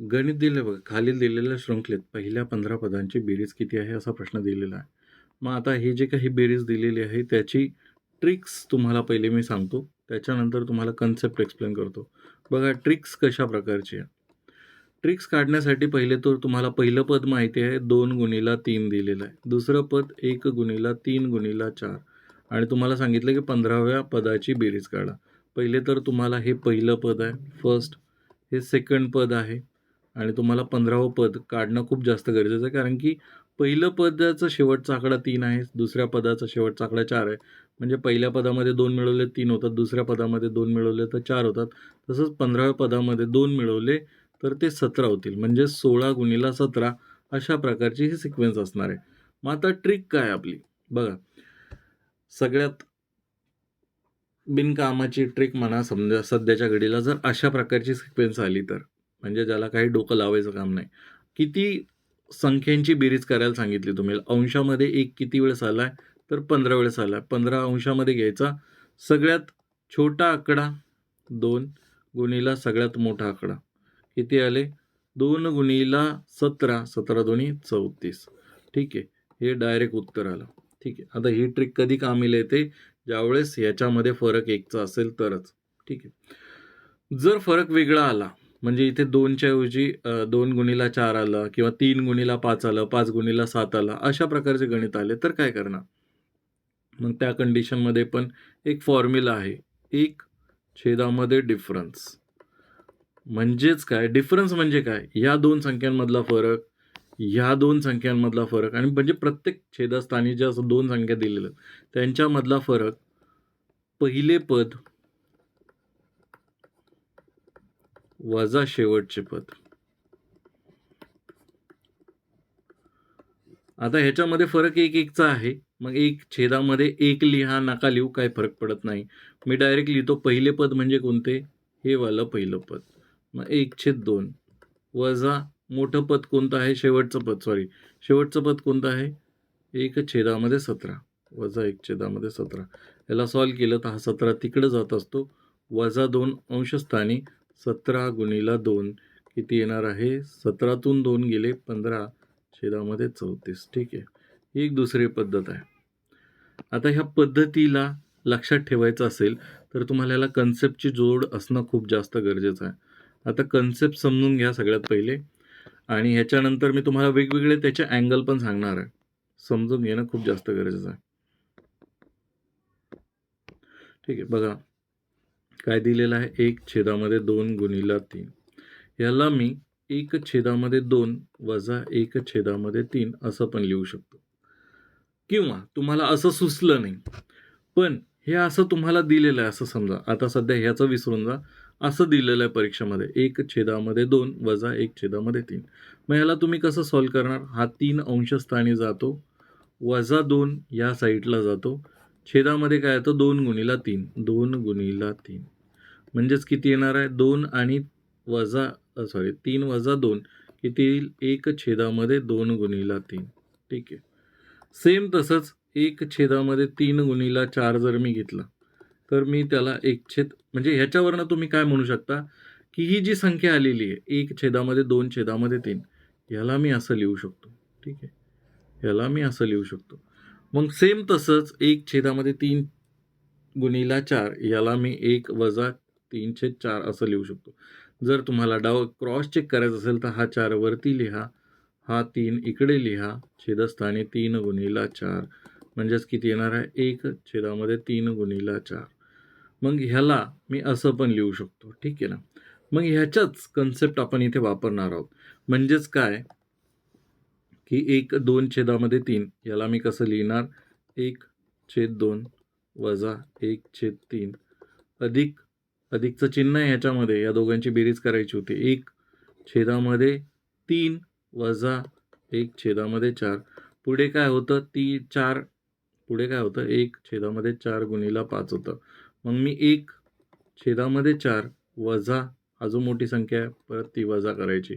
गणित दिले बघा खालील दिलेल्या शृंखलेत पहिल्या पंधरा पदांची बेरीज किती आहे असा प्रश्न दिलेला आहे. मग आता हे जे काही बेरीज दिलेली आहे त्याची ट्रिक्स तुम्हाला पहिले मी सांगतो त्याच्यानंतर तुम्हाला कन्सेप्ट एक्सप्लेन करतो. बघा ट्रिक्स कशा प्रकारची आहे? ट्रिक्स काढण्यासाठी पहिले तर तुम्हाला पहिलं पद माहिती आहे दोन गुणीला तीन दिलेलं आहे. दुसरं पद एक गुणीला तीन गुणीला चार. आणि तुम्हाला सांगितलं की पंधराव्या पदाची बेरीज काढा. पहिले तर तुम्हाला हे पहिलं पद आहे फर्स्ट हे सेकंड पद आहे. आणि तुम्हाला पंधरावं पद काढणं खूप जास्त गरजेचं आहे. कारण की पहिलं पदाचा शेवटचा आकडा तीन आहे दुसऱ्या पदाचा शेवटचा आकडा चार आहे. म्हणजे पहिल्या पदामध्ये दोन मिळवले तीन होतात. दुसऱ्या पदामध्ये दोन मिळवले तर चार होतात. तसंच पंधराव्या पदामध्ये दोन मिळवले तर ते सतरा होतील. म्हणजे सोळा गुणीला सतरा अशा प्रकारची ही सिक्वेन्स असणार आहे. मग आता ट्रिक काय आपली? बघा. सगळ्यात बिनकामाची ट्रिक म्हणा समजा सध्याच्या घडीला जर अशा प्रकारची सिक्वेन्स आली तर. म्हणजे ज्याला काही डोकं लावायचं काम नाही. किती संख्यांची बेरीज करायला सांगितली तुम्ही? अंशामध्ये एक किती वेळेस आला आहे? तर पंधरा वेळेस आला आहे. पंधरा अंशामध्ये घ्यायचा. सगळ्यात छोटा आकडा दोन गुणीला सगळ्यात मोठा आकडा. किती आले? दोन गुणीला सतरा. सतरा दोन्ही चौतीस. ठीक आहे. हे डायरेक्ट उत्तर आलं. ठीक आहे. आता ही ट्रिक कधी कामी येते? ज्यावेळेस याच्यामध्ये फरक एकचा असेल तरच. ठीक आहे. जर फरक वेगळा आला म्हणजे इथे दोनच्या ऐवजी दोन गुणीला चार आलं किंवा तीन गुणीला पाच आलं पाच गुणीला सात आलं अशा प्रकारचे गणित आले तर काय करणार? मग त्या कंडिशनमध्ये पण एक फॉर्म्युला आहे. एक छेदामध्ये डिफरन्स म्हणजेच काय? डिफरन्स म्हणजे काय? या दोन संख्यांमधला फरक ह्या दोन संख्यांमधला फरक आणि म्हणजे प्रत्येक छेदस्थानी ज्या दोन संख्या दिलेल्या त्यांच्यामधला फरक पहिले पद वजा शेवटचे पद. आता ह्याच्यामध्ये फरक एक एकचा आहे. मग एक छेदामध्ये एक लिहा नका लिहू काय फरक पडत नाही. मी डायरेक्ट लिहितो पहिले पद म्हणजे कोणते? हे वालं पहिलं पद. मग एक छेद दोन. वजा मोठं पद कोणतं आहे? शेवटचं पद सॉरी शेवटचं पद कोणतं आहे? एक छेदामध्ये सतरा. वजा एक छेदामध्ये सतरा. याला सॉल्व केलं तर हा सतरा तिकडं जात असतो. वजा दोन अंशस्थानी सतरा गुणीला दोन. किती येणार आहे? सतरातून दोन गेले पंधरा. छेदामध्ये चौतीस. ठीक आहे. ही एक दुसरी पद्धत आहे. आता ह्या पद्धतीला लक्षात ठेवायचं असेल तर तुम्हाला याला कन्सेप्टची जोड असणं खूप जास्त गरजेचं आहे. आता कन्सेप्ट समजून घ्या सगळ्यात पहिले. आणि ह्याच्यानंतर मी तुम्हाला वेगवेगळे त्याचे अँगल पण सांगणार आहे. समजून घेणं खूप जास्त गरजेचं आहे. ठीक आहे. बघा. काय दिलेलं आहे? एक छेदामध्ये दोन गुणीला तीन. याला मी एक छेदामध्ये दोन वजा एक छेदामध्ये तीन असं पण लिहू शकतो. किंवा तुम्हाला असं सुचलं नाही पण हे असं तुम्हाला दिलेलं आहे असं समजा. आता सध्या ह्याचं विसरून जा. असं दिलेलं आहे परीक्षेमध्ये. एक छेदामध्ये दोन वजा एक छेदामध्ये तीन. मग ह्याला तुम्ही कसं सॉल्व करणार? हा तीन अंशस्थानी जातो. वजा दोन या साईडला जातो. छेदामध्ये काय येतं? दोन गुणीला तीन. दोन गुणीला तीन. म्हणजेच किती येणार आहे? दोन आणि वजा सॉरी तीन वजा दोन. किती येईल? एक छेदामध्ये दोन गुणीला तीन. ठीक आहे. सेम तसंच एक छेदामध्ये तीन गुणीला चार जर मी घेतला तर मी त्याला एक छेद म्हणजे ह्याच्यावरनं तुम्ही काय म्हणू शकता? की ही जी संख्या आलेली आहे एक छेदामध्ये दोन छेदामध्ये तीन ह्याला मी असं लिहू शकतो. ठीक आहे. ह्याला मी असं लिहू शकतो. मग सेम तसंच एक छेदामध्ये तीन गुणीला चार याला मी एक वजा तीन छेद चार असं लिहू शकतो. जर तुम्हाला डाव क्रॉस चेक करायचं असेल तर हा चार वरती लिहा हा तीन इकडे लिहा छेदस्थानी तीन गुणीला चार म्हणजेच किती येणार आहे? एक छेदामध्ये तीन गुणीला चार. मग ह्याला मी असं पण लिहू शकतो ठीक आहे ना? मग ह्याच्याच कन्सेप्ट आपण इथे वापरणार आहोत. म्हणजेच काय? की एक दोन छेदामध्ये तीन. याला मी कसं लिहिणार? एक छेद दोन वजा एक छेद तीन. अधिक अधिकचं चिन्ह आहे ह्याच्यामध्ये. या दोघांची बेरीज करायची होती. एक छेदामध्ये तीन वजा एक छेदामध्ये चार. पुढे काय होतं? ती चार पुढे काय होतं? एक छेदामध्ये चार गुणीला पाच होतं. मग मी एक छेदामध्ये चार वजा अजून मोठी संख्या आहे परत ती वजा करायची.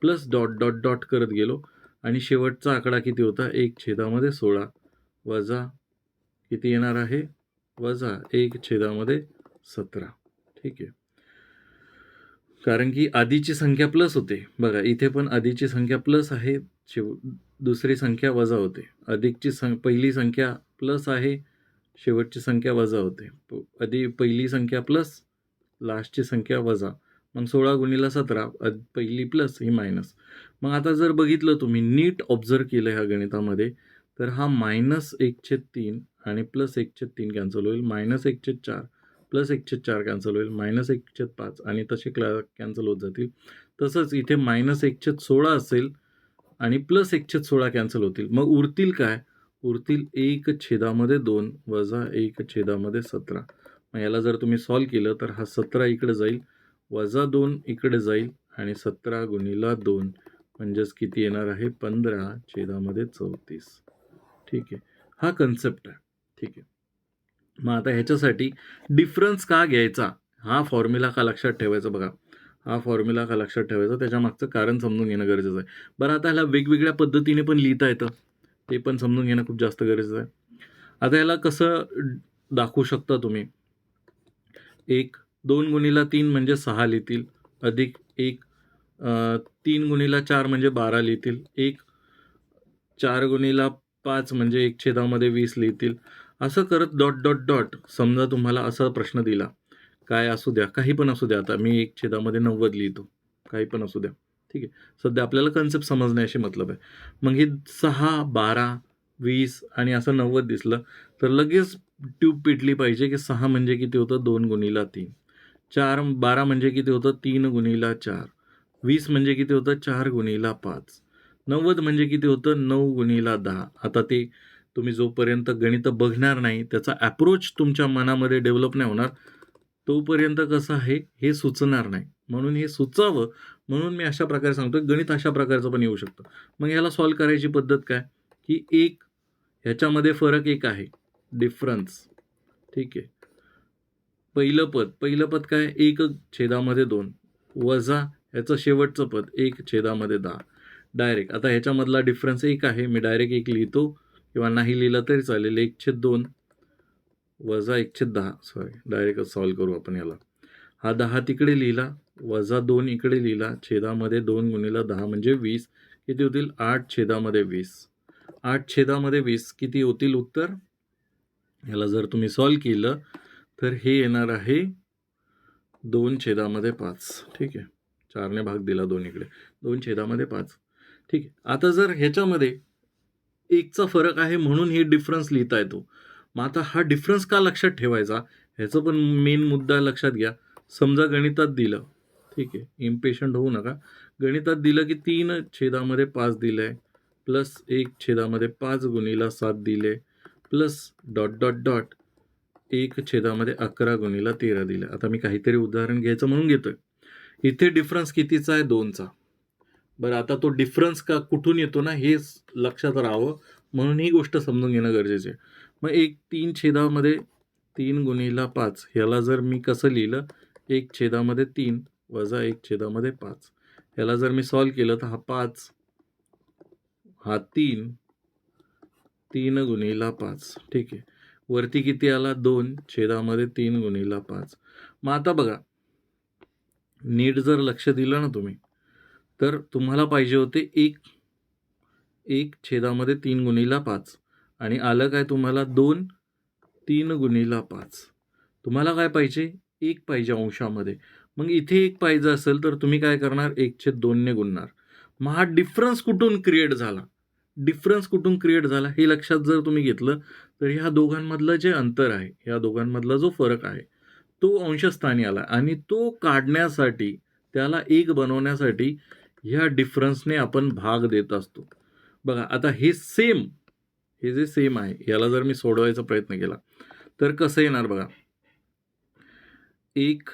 प्लस डॉट डॉट डॉट करत गेलो. आणि शेवटचा आकडा किती होता? एक छेदामध्ये सोळा. वजा किती येणार आहे? वजा एक छेदामध्ये सतरा. ठीक आहे. कारण की आधीची संख्या प्लस होते. बघा इथे पण आधीची संख्या प्लस आहे. शेव दुसरी संख्या वजा होते. अधिकची सं पहिली संख्या प्लस आहे. शेवटची संख्या वजा होते. आधी पहिली संख्या प्लस लास्टची संख्या वजा. मग सोळा गुणिला सतरा पहिली प्लस ही मायनस मग आता जर बघितलं तुम्ही नीट ऑब्झर्व केलं ह्या गणितामध्ये तर हा मायनस एकशे तीन आणि प्लस एकशे तीन कॅन्सल होईल. मायनस एकशे चार प्लस एकशे चार कॅन्सल होईल. मायनस एकशे पाच आणि तसे क्ला कॅन्सल होत जातील. तसंच इथे मायनस एकशे सोळा असेल आणि प्लस एकशे सोळा कॅन्सल होतील. मग उरतील काय? उरतील एक छेदामध्ये दोन वजा एक छेदामध्ये सतरा. मग याला जर तुम्ही सॉल्व केलं तर हा सतरा इकडे जाईल. वजा दोन इकडे जाईल आणि सतरा गुणिला दोन म्हणजेच किती येणार आहे? पंधरा छेदामध्ये चौतीस. ठीक आहे. हा कन्सेप्ट आहे. ठीक आहे. मग आता ह्याच्यासाठी डिफरन्स का घ्यायचा? हा फॉर्म्युला का लक्षात ठेवायचा बघा. हा फॉर्म्युला का लक्षात ठेवायचा? त्याच्या मागचं कारण समजून घेणं गरजेचं आहे. बरं आता ह्याला वेगवेगळ्या पद्धतीने पण लिहिता येतं. ते पण समजून घेणं खूप जास्त गरजेचं आहे. आता ह्याला कसं दाखवू शकता तुम्ही? एक दोन गुणीला तीन म्हणजे सहा लिहितील. अधिक एक तीन गुणीला चार म्हणजे बारा लिहितील. एक चार गुणीला पाच म्हणजे एक छेदामध्ये वीस लिहितील. असं करत डॉट डॉट डॉट. समजा तुम्हाला असा प्रश्न दिला. काय असू द्या काही पण असू द्या आता. मी एक छेदामध्ये नव्वद लिहितो. काही पण असू द्या. ठीक आहे. सध्या आपल्याला कन्सेप्ट समजण्याशी मतलब आहे. मग हे सहा बारा वीस आणि असं नव्वद दिसलं तर लगेच ट्यूब पिटली पाहिजे की सहा म्हणजे किती होतं? दोन गुणीला तीन. चार बारा म्हणजे किती होतं? तीन गुणीला चार. वीस म्हणजे किती होतं? चार गुणीला पाच. नव्वद म्हणजे किती होतं? नऊ गुणीला दहा. आता ते तुम्ही जोपर्यंत गणित बघणार नाही त्याचा ॲप्रोच तुमच्या मनामध्ये डेव्हलप नाही होणार तोपर्यंत कसं आहे? हे सुचणार नाही. म्हणून हे सुचावं. म्हणून मी अशा प्रकारे सांगतो गणित अशा प्रकारचं पण येऊ शकतं. मग ह्याला सॉल्व करायची पद्धत काय? की एक ह्याच्यामध्ये फरक एक आहे. डिफरन्स ठीक आहे? पहिलं पद. पहिलं पद काय? एक छेदामध्ये दोन. वजा ह्याचं शेवटचं पद. एक छेदामध्ये दहा. डायरेक्ट आता ह्याच्यामधला डिफरन्स एक आहे. मी डायरेक्ट एक लिहितो. किंवा नाही लिहिला तरी चालेल. एक छेद दोन. वजा एक छेद दहा. सॉरी डायरेक्ट सॉल्व करू आपण याला. हा दहा तिकडे लिहिला. वजा दोन इकडे लिहिला. छेदामध्ये दोन गुणिला दहा म्हणजे वीस. किती होतील? आठ छेदामध्ये वीस. आठ छेदामध्ये वीस. किती होतील उत्तर? ह्याला जर तुम्ही सॉल्व केलं तर हे येणार आहे दोन छेदामध्ये पाच. ठीक आहे. चारने भाग दिला दोन इकडे दोन छेदामध्ये पाच. ठीक आहे. आता जर ह्याच्यामध्ये एकचा फरक आहे म्हणून हे डिफरन्स लिहिता येतो. मग आता हा डिफरन्स का लक्षात ठेवायचा? ह्याचं पण मेन मुद्दा लक्षात घ्या. समजा गणितात दिलं. ठीक आहे. इम्पेशंट होऊ नका. गणितात दिलं की तीन छेदामध्ये पाच दिलं आहे प्लस एक छेदामध्ये पाच गुणीला सात दिले. Plus dot dot dot. एक छेदामध्ये अकरा गुणीला तेरा दिलं. आता मी काहीतरी उदाहरण घ्यायचं म्हणून घेतोय. इथे डिफरन्स कितीचा आहे? दोनचा. बरं आता तो डिफरन्स का कुठून येतो ना हे लक्षात राहावं. म्हणून ही गोष्ट समजून घेणं गरजेचं आहे. मग एक तीन छेदामध्ये तीन गुणीला पाच. ह्याला जर मी कसं लिहिलं एक छेदामध्ये तीन वजा एक छेदामध्ये पाच. ह्याला जर मी सॉल्व केलं तर हा पाच हा तीन तीन गुणीला पाच. ठीक आहे. वरती किती आला? दोन. छेदामध्ये तीन गुणीला पाच. मग आता बघा. नीट जर लक्ष दिलं ना तुम्ही तर तुम्हाला पाहिजे होते एक. एक छेदामध्ये तीन गुणीला पाच. आणि आलं काय तुम्हाला? दोन. तीन गुणीला पाच. तुम्हाला काय पाहिजे? एक पाहिजे अंशामध्ये. मग इथे एक पाहिजे असेल तर तुम्ही काय करणार? एक छेद दोनने गुणणार. मग हा डिफरन्स कुठून क्रिएट झाला? डिफरन्स कुठून क्रिएट झाला? हे लक्षात जर तुम्ही घेतलं तर ह्या दोघांमधलं जे अंतर आहे ह्या दोघांमधला जो फरक आहे तो अंशस्थानी आला आणि तो काढण्यासाठी त्याला एक बनवण्यासाठी ह्या डिफरन्सने आपण भाग देत असतो. बघा आता हे सेम हे जे सेम आहे याला जर मी सोडवायचा प्रयत्न केला तर कसं येणार बघा? एक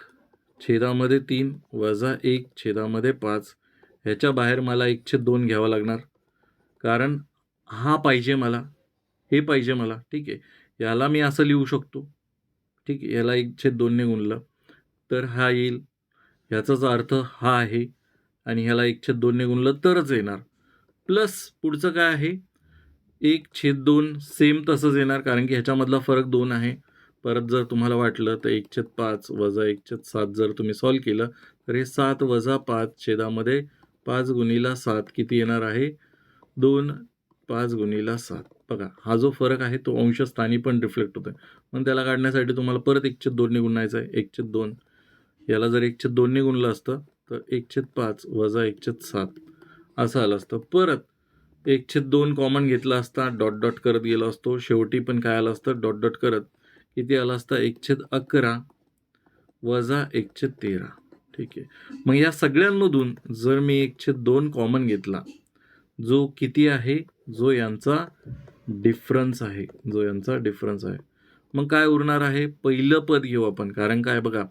छेदामध्ये तीन वजा एक छेदामध्ये पाच ह्याच्या बाहेर मला एक छेद दोन घ्यावा लागणार. कारण हा पाहिजे मला. हे पाहिजे मला. ठीक आहे. याला मी असं लिहू शकतो. ठीक आहे. याला एक छेद दोनने गुणलं तर हा येईल. ह्याचाच अर्थ हा आहे आणि ह्याला एक छेद दोनने गुणलं तरच येणार. प्लस पुढचं काय आहे? एक छेद दोन सेम तसंच येणार कारण की ह्याच्यामधला फरक दोन आहे. परत जर तुम्हाला वाटलं तर एक छेद पाच वजा एक छेद सात जर तुम्ही सॉल्व केलं तर हे सात वजा पाच छेदामध्ये पाच गुणीला सात किती येणार आहे? दोन पाच गुणीला सात. बघा हा जो फरक आहे तो अंशस्थानी पण रिफ्लेक्ट होतोय. पण त्याला काढण्यासाठी तुम्हाला परत एक छेद दोनने गुणायचं आहे. एक छेद दोन. याला जर एक छेद दोनने गुणलं असतं तर एक छेद पाच वजा एक छेद सात असं आलं असतं. परत एक छेद दोन कॉमन घेतला असता डॉट डॉट करत गेला असतो. शेवटी पण काय आलं असतं? डॉट डॉट करत. किती आलं असतं? एक छेद अकरा वजा एक छेद तेरा. ठीक आहे. मग या सगळ्यांमधून जर मी एक छेद दोन कॉमन घेतला जो किती आहे? जो यांचा डिफरन्स आहे. जो यांचा डिफरन्स आहे. मग काय उरणार आहे? पहिलं पद घेऊ आपण. कारण काय बघा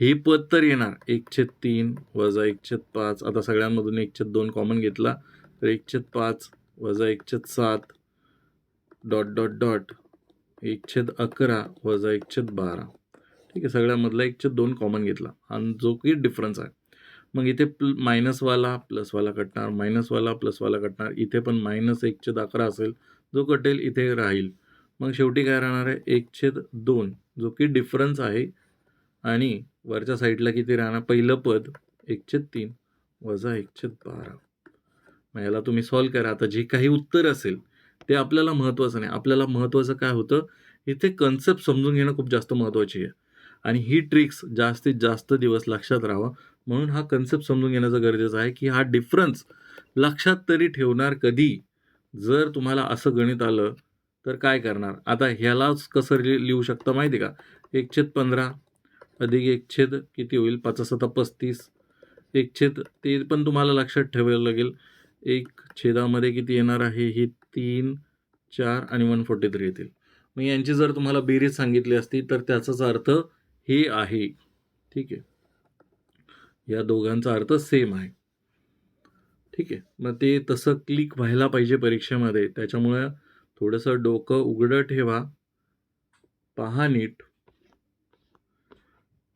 हे पद तर येणार. एक छेद तीन वजा एक पाच. आता सगळ्यांमधून एक दोन कॉमन घेतला. तर एकशे पाच वजा एक सात डॉट डॉट डॉट एक छेद अकरा वजा एक छेद बारा. ठीक आहे सगळ्यामधला एक छेद दोन कॉमन घेतला. आणि जो की डिफरन्स आहे. मग इथे प्ल मायनसवाला प्लसवाला कटणार. मायनसवाला प्लसवाला कटणार. इथे पण मायनस एक छेद अकरा असेल. जो कटेल इथे राहील. मग शेवटी काय राहणार आहे? एक छेद दोन जो की डिफरन्स आहे. आणि वरच्या साईडला किती राहणार? पहिलं पद एक छेद तीन वजा एक छेद बारा. मग याला तुम्ही सॉल्व करा. आता जे काही उत्तर असेल ते आपल्याला महत्त्वाचं नाही. आपल्याला महत्त्वाचं काय होतं? इथे कन्सेप्ट समजून घेणं खूप जास्त महत्त्वाची आहे. आणि ही ट्रिक्स जास्तीत जास्त दिवस लक्षात राहावं. म्हणून हा कन्सेप्ट समजून घेण्याचं गरजेचं आहे की हा डिफरन्स लक्षात तरी ठेवणार कधी? जर तुम्हाला असं गणित आलं तर काय करणार? आता ह्यालाच कसं लि लिहू शकता माहिती आहे का? एक छेद पंधरा अधिक एक छेद किती होईल? पाचसता पस्तीस. एक छेद ते पण तुम्हाला लक्षात ठेवायला लागेल. एक छेदामध्ये किती येणार आहे? ही तीन चार आणि वन फोर्टी थ्री येतील. मग यांची जर तुम्हाला बेरीज सांगितली असती तर त्याचाच अर्थ हे आहे. ठीक आहे? या दोघांचा अर्थ सेम आहे. ठीक आहे. मग ते तसं क्लिक व्हायला पाहिजे परीक्षेमध्ये. त्याच्यामुळे थोडंसं डोकं उघडं ठेवा. पहा नीट.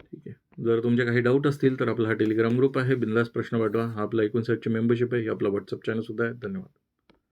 ठीक आहे. जर तुमचे काही डाऊट असतील तर आपला हा टेलिग्राम ग्रुप आहे. बिंदास प्रश्न पाठवा. हा आपला एकोणसाठची मेंबरशिप आहे. ही आपला व्हॉट्सअप चॅनलसुद्धा आहे. धन्यवाद.